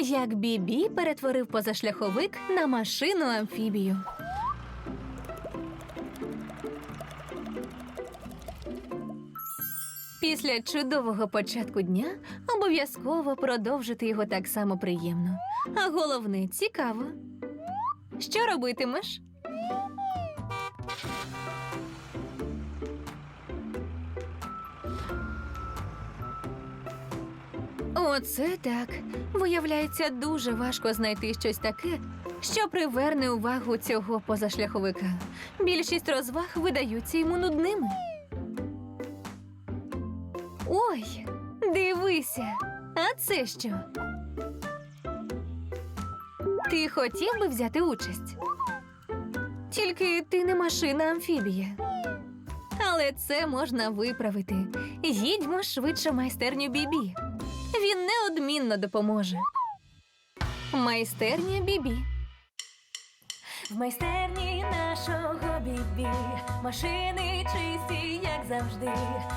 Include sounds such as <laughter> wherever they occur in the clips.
Як Бібі перетворив позашляховик на машину амфібію. Після чудового початку дня обов'язково продовжити його так само приємно. А головне цікаво. Що робитимеш? Оце так. Виявляється, дуже важко знайти щось таке, що приверне увагу цього позашляховика. Більшість розваг видаються йому нудними. Ой, дивися, а це що? Ти хотів би взяти участь? Тільки ти не машина амфібія. Але це можна виправити. Їдьмо швидше майстерню Бібі. Він неодмінно допоможе. Майстерня Бібі. В майстерні нашого бібі машини чисті, як завжди.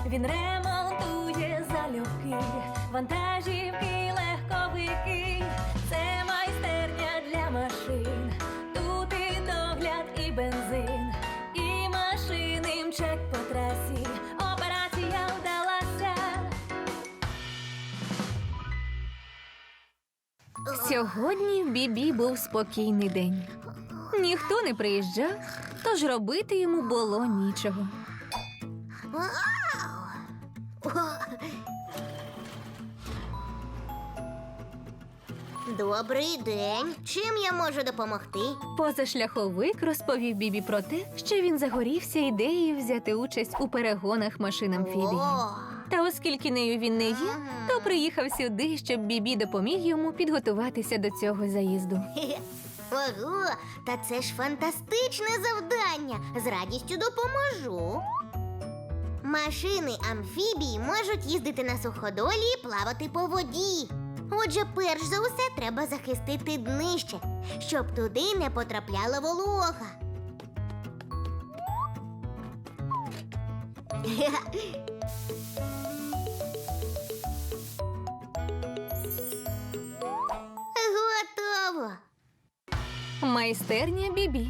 Він ремонтує залюбки, вантажівки, легковики. Це Сьогодні в Бібі був спокійний день. Ніхто не приїжджав, тож робити йому було нічого. Добрий день. Чим я можу допомогти? Позашляховик розповів Бібі про те, що він загорівся ідеєю взяти участь у перегонах машин амфібії. О, Та оскільки нею він не є, то приїхав сюди, щоб Бібі допоміг йому підготуватися до цього заїзду. <laughs> Ого, та це ж фантастичне завдання. З радістю допоможу. Машини амфібії можуть їздити на суходолі і плавати по воді. Отже, перш за усе треба захистити днище, щоб туди не потрапляла волога. <laughs> Майстерня Бібі.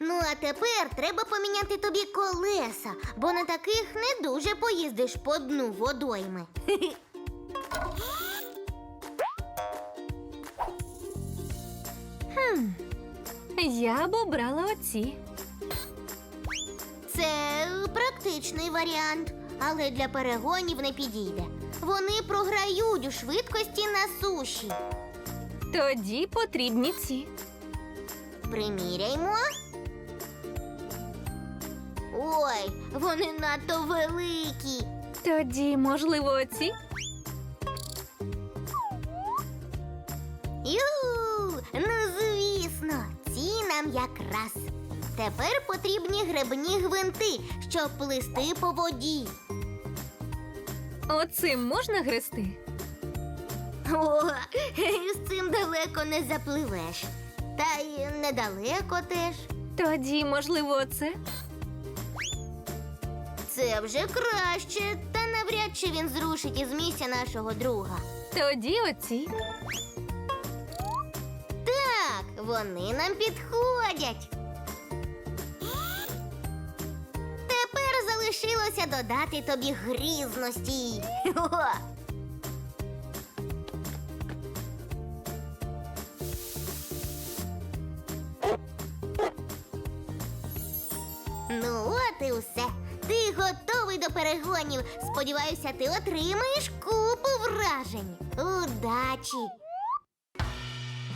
Ну, а тепер треба поміняти тобі колеса, бо на таких не дуже поїздиш по дну водойми. Я б обрала оці. Це практичний варіант, але для перегонів не підійде. Вони програють у швидкості на суші. Тоді потрібні ці. Приміряймо. Ой, вони надто великі. Тоді, можливо, оці? Ю, ну звісно, ці нам якраз. Тепер потрібні гребні гвинти, щоб плисти по воді. Оцим можна грести? О, <laughs> з цим далеко не запливеш. Та й недалеко теж. Тоді, можливо, оце? Це вже краще, та навряд чи він зрушить із місця нашого друга. Тоді оці. Так, вони нам підходять. Тепер залишилося додати тобі грізності. О! І все. Ти готовий до перегонів. Сподіваюся, ти отримаєш купу вражень. Удачі!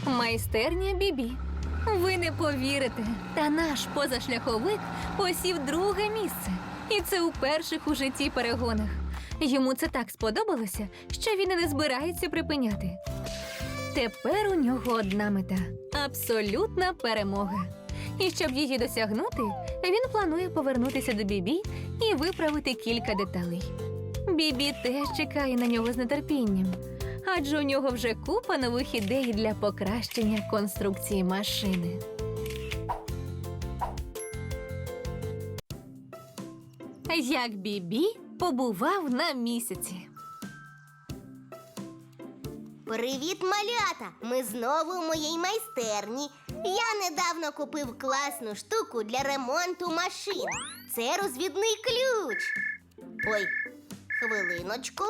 Майстерня Бібі. Ви не повірите, та наш позашляховик посів друге місце. І це у перших у житті перегонах. Йому це так сподобалося, що він і не збирається припиняти. Тепер у нього одна мета абсолютна перемога. І щоб її досягнути, він планує повернутися до Бібі і виправити кілька деталей. Бібі теж чекає на нього з нетерпінням, адже у нього вже купа нових ідей для покращення конструкції машини. Як Бібі побував на місяці. Привіт, малята! Ми знову у моїй майстерні. Я недавно купив класну штуку для ремонту машин. Це розвідний ключ. Ой, хвилиночку.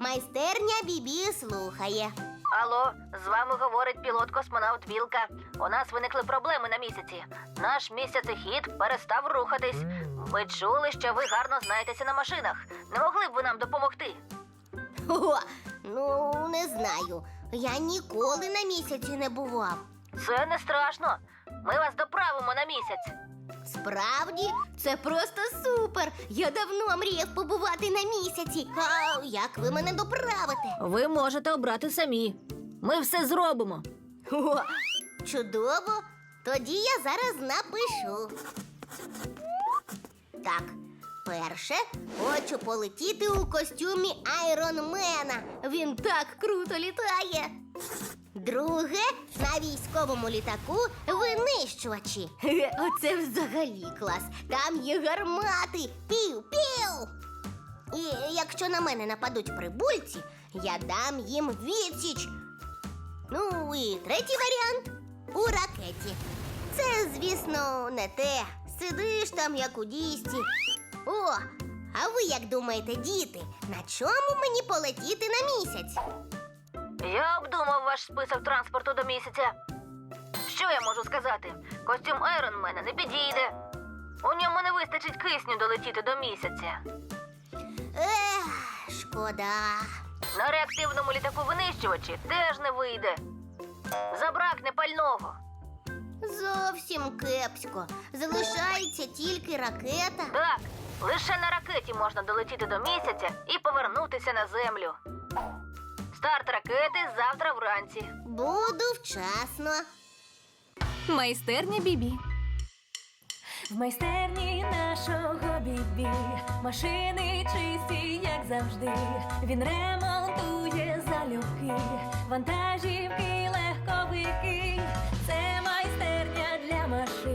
Майстерня Бібі слухає. Алло, з вами говорить пілот-космонавт Вілка. У нас виникли проблеми на місяці. Наш місяцехід перестав рухатись. Ми чули, що ви гарно знаєтеся на машинах. Не могли б ви нам допомогти? О, ну, не знаю. Я ніколи на місяці не бував. Це не страшно. Ми вас доправимо на місяць. Справді, це просто супер. Я давно мріяв побувати на місяці. А як ви мене доправите? Ви можете обрати самі. Ми все зробимо. О, чудово. Тоді я зараз напишу. Так, перше, хочу полетіти у костюмі Айронмена. Він так круто літає. Друге, на військовому літаку винищувачі. Оце взагалі клас. Там є гармати. Пів-пів. І якщо на мене нападуть прибульці, я дам їм відсіч. Ну і третій варіант у ракеті. Це, звісно, не те. Сидиш там, як у дійсті. О, а ви як думаєте, діти, на чому мені полетіти на місяць? Я обдумав ваш список транспорту до місяця. Що я можу сказати? Костюм Айронмена не підійде. У ньому не вистачить кисню долетіти до місяця. Ех, шкода. На реактивному літаку винищувачі теж не вийде. Забракне пального. Зовсім кепсько. Залишається тільки ракета. Так, лише на ракеті можна долетіти до місяця і повернутися на землю. Старт ракети завтра вранці. Буду вчасно. Майстерня Бібі. В майстерні нашого бібі машини чисті, як завжди. Він ремонтує залюбки, вантажівки, легковики. Це майстерня для машин.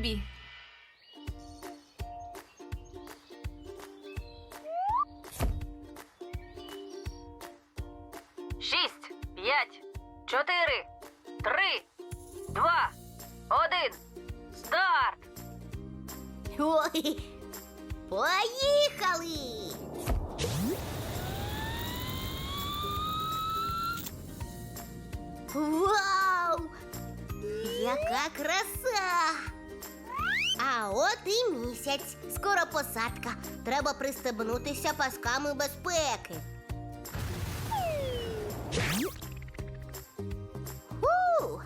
Бібі. Шість, п'ять, чотири, три, два, один. Старт! Ой, поїхали! Вау! Яка краса! А от і місяць. Скоро посадка. Треба пристебнутися пасками безпеки. Фу!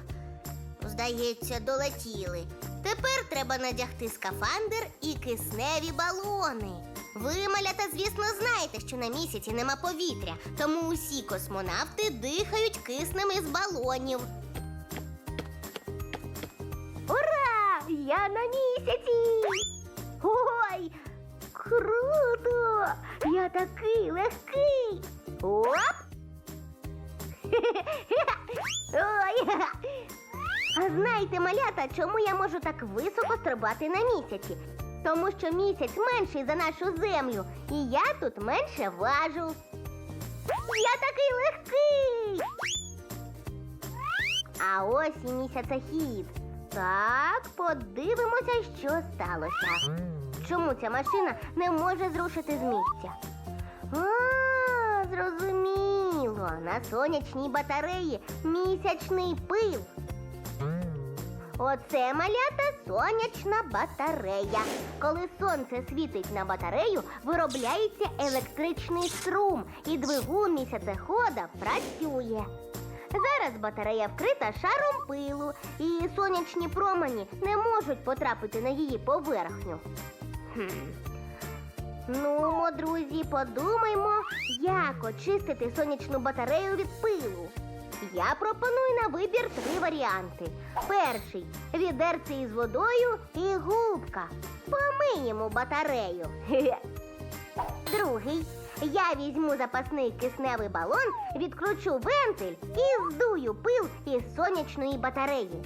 Здається, долетіли. Тепер треба надягти скафандр і кисневі балони. Ви, малята, звісно, знаєте, що на місяці нема повітря, тому усі космонавти дихають киснем із балонів. Я на місяці! Ой! Круто! Я такий легкий! Оп! Ой! А знаєте, малята, чому я можу так високо стрибати на місяці? Тому що місяць менший за нашу землю, і я тут менше важу. Я такий легкий. А ось і місяцехід. Так, подивимося, що сталося. Чому ця машина не може зрушити з місця? А, зрозуміло. На сонячній батареї місячний пил. Оце малята сонячна батарея. Коли сонце світить на батарею, виробляється електричний струм, і двигун місяцехода працює. Зараз батарея вкрита шаром пилу, і сонячні промені не можуть потрапити на її поверхню. Хм. Ну, друзі, подумаймо, як очистити сонячну батарею від пилу. Я пропоную на вибір три варіанти. Перший відерце із водою і губка. Помиємо батарею. <laughs> Другий. Я візьму запасний кисневий балон, відкручу вентиль і здую пил із сонячної батареї.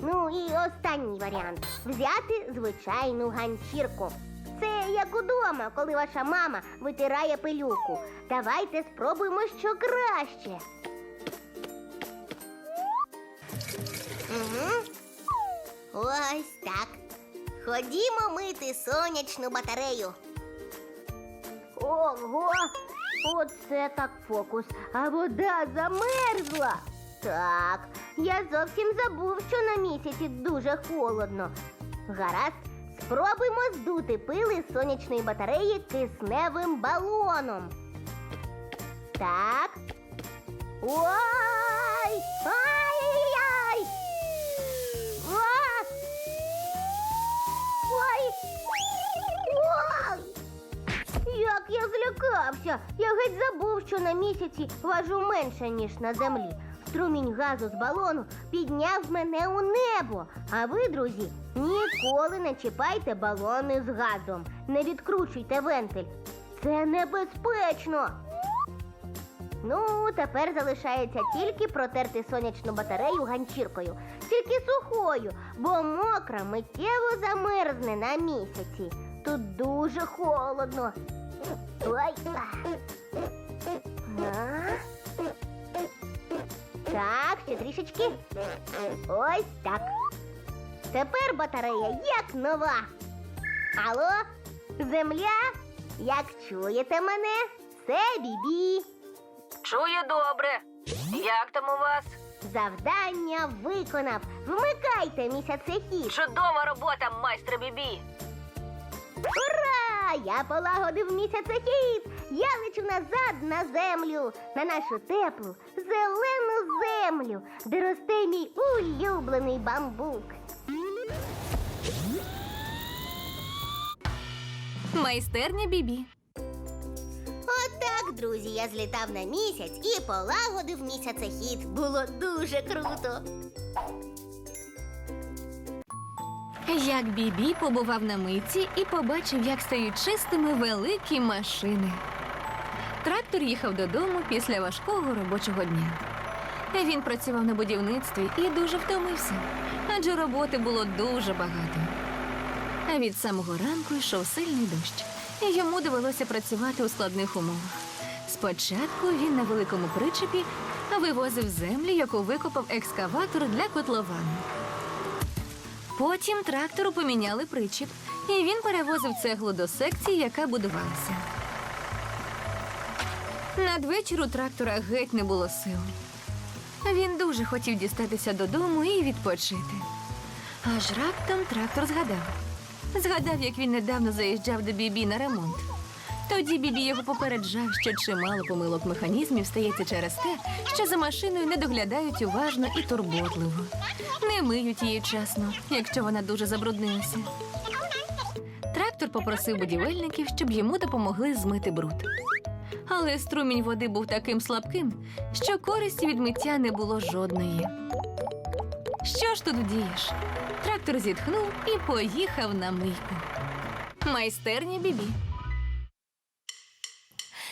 Ну і останній варіант взяти звичайну ганчірку. Це як удома, коли ваша мама витирає пилюку. Давайте спробуємо, що краще. Угу. Ось так. Ходімо мити сонячну батарею. Ого! Оце так фокус. А вода замерзла. Так, я зовсім забув, що на місяці дуже холодно. Гаразд, спробуймо здути пили з сонячної батареї кисневим балоном. Так. Ой! Злякався! Я геть забув, що на місяці важу менше, ніж на землі. Струмінь газу з балону підняв мене у небо. А ви, друзі, ніколи не чіпайте балони з газом. Не відкручуйте вентиль. Це небезпечно. Ну, тепер залишається тільки протерти сонячну батарею ганчіркою, тільки сухою, бо мокра миттєво замерзне на місяці. Тут дуже холодно. Ой. А? Так, ще трішечки. Ось так. Тепер батарея як нова. Алло, земля? Як чуєте мене? Це бібі. Чую добре. Як там у вас? Завдання виконав. Вмикайте місяцехід. Чудова робота, майстре Бібі. Ура! Я полагодив місяцехід. Я лечу назад на землю, на нашу теплу, зелену землю, де росте мій улюблений бамбук. Майстерня Бібі. Отак, друзі, я злітав на місяць і полагодив місяцехід. Було дуже круто. Як Бібі побував на митці і побачив, як стають чистими великі машини. Трактор їхав додому після важкого робочого дня. Він працював на будівництві і дуже втомився, адже роботи було дуже багато. Від самого ранку йшов сильний дощ, і йому довелося працювати у складних умовах. Спочатку він на великому причепі вивозив землю, яку викопав екскаватор для котловану. Потім трактору поміняли причіп, і він перевозив цеглу до секції, яка будувалася. Надвечір у трактора геть не було сил. Він дуже хотів дістатися додому і відпочити. Аж раптом трактор згадав. Згадав, як він недавно заїжджав до Бібі на ремонт. Тоді Бібі його попереджав, що чимало помилок механізмів стається через те, що за машиною не доглядають уважно і турботливо. Не миють її вчасно, якщо вона дуже забруднилася. Трактор попросив будівельників, щоб йому допомогли змити бруд. Але струмінь води був таким слабким, що користі від миття не було жодної. Що ж тут дієш? Трактор зітхнув і поїхав на мийку. Майстерня Бібі.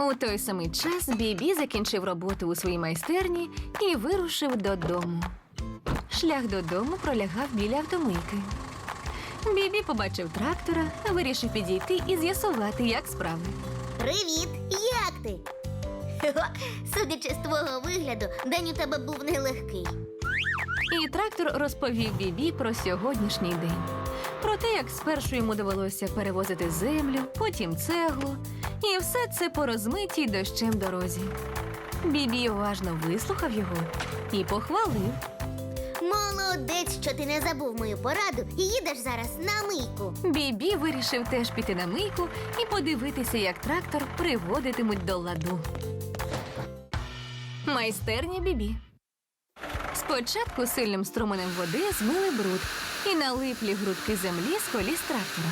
У той самий час Бібі закінчив роботу у своїй майстерні і вирушив додому. Шлях додому пролягав біля автомийки. Бібі побачив трактора, вирішив підійти і з'ясувати, як справи. Привіт! Як ти? Судячи з твого вигляду, день у тебе був нелегкий. І трактор розповів Бібі про сьогоднішній день. Те, як спершу йому довелося перевозити землю, потім цеглу, і все це по розмитій дощем дорозі. Бібі уважно вислухав його і похвалив. Молодець, що ти не забув мою пораду і їдеш зараз на мийку. Бібі вирішив теж піти на мийку і подивитися, як трактор приводитимуть до ладу. Майстерня Бібі. Спочатку сильним струменем води змили бруд і налиплі грудки землі з коліс трактора.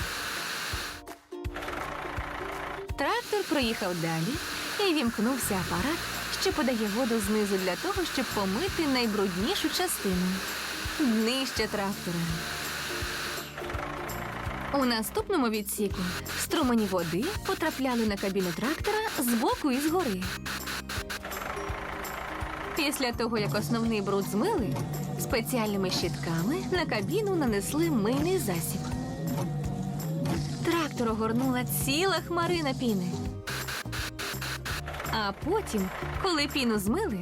Трактор проїхав далі і вімкнувся апарат, що подає воду знизу для того, щоб помити найбруднішу частину днище трактора. У наступному відсіку струмені води потрапляли на кабіну трактора збоку і згори. Після того, як основний бруд змили, спеціальними щітками на кабіну нанесли мийний засіб. Трактор огорнула ціла хмарина піни. А потім, коли піну змили,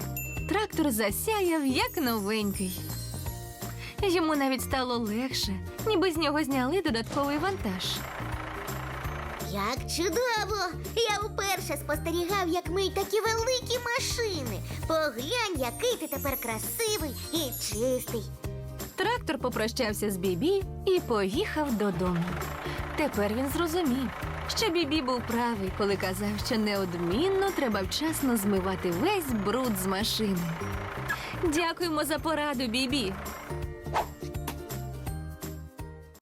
трактор засяяв як новенький. Йому навіть стало легше, ніби з нього зняли додатковий вантаж. Як чудово! Я вперше спостерігав, як миють такі великі машини. Поглянь, який ти тепер красивий і чистий. Трактор попрощався з Бібі і поїхав додому. Тепер він зрозумів, що Бібі був правий, коли казав, що неодмінно треба вчасно змивати весь бруд з машини. Дякуємо за пораду, Бібі.